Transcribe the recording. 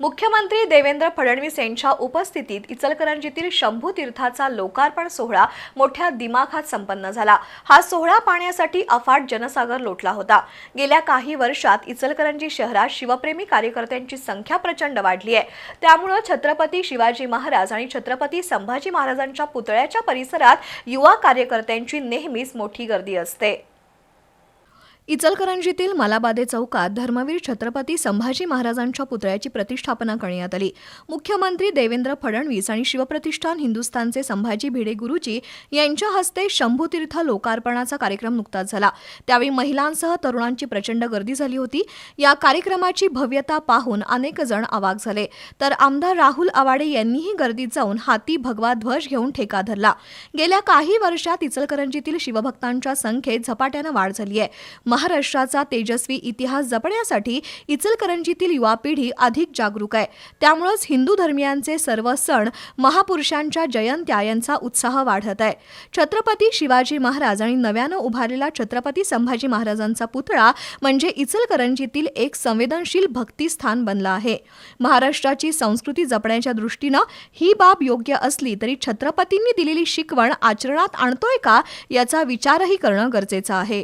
मुख्यमंत्री देवेंद्र फडणवीस यांच्या उपस्थितीत इचलकरंजीतील शंभू तीर्थाचा लोकार्पण सोहळा मोठ्या दिमाखात संपन्न झाला. हा सोहळा पाहण्यासाठी अफाट जनसागर लोटला होता. गेल्या काही वर्षात इचलकरंजी शहरात शिवप्रेमी कार्यकर्त्यांची संख्या प्रचंड वाढली आहे. त्यामुळं छत्रपती शिवाजी महाराज आणि छत्रपती संभाजी महाराजांच्या पुतळ्याच्या परिसरात युवा कार्यकर्त्यांची नेहमीच मोठी गर्दी असते. इचलकरंजीतील मलाबादे चौकात धर्मवीर छत्रपती संभाजी महाराजांच्या पुतळ्याची प्रतिष्ठापना करण्यात आली. मुख्यमंत्री देवेंद्र फडणवीस आणि शिवप्रतिष्ठान हिंदुस्थानचे संभाजी भिडे गुरुजी यांच्या हस्ते शंभूतीर्थ लोकार्पणाचा कार्यक्रम नुकताच झाला. त्यावेळी महिलांसह तरुणांची प्रचंड गर्दी झाली होती. या कार्यक्रमाची भव्यता पाहून अनेक जण आवाक झाले. तर आमदार राहुल आवाडे यांनीही गर्दीत जाऊन हाती भगवा ध्वज घेऊन ठेका धरला. गेल्या काही वर्षात इचलकरंजीतील शिवभक्तांच्या संख्येत झपाट्यानं वाढ झाली आहे. महाराष्ट्राचा तेजस्वी इतिहास जपण्यासाठी इचलकरंजीतील युवा पिढी अधिक जागरूक आहे. त्यामुळंच हिंदू धर्मियांचे सर्व सण महापुरुषांच्या जयंत्या यांचा उत्साह वाढत आहे. छत्रपती शिवाजी महाराज आणि नव्यानं उभारलेला छत्रपती संभाजी महाराजांचा पुतळा म्हणजे इचलकरंजीतील एक संवेदनशील भक्तिस्थान बनला आहे. महाराष्ट्राची संस्कृती जपण्याच्या दृष्टीनं ही बाब योग्य असली तरी छत्रपतींनी दिलेली शिकवण आचरणात आणतोय का याचा विचारही करणं गरजेचं आहे.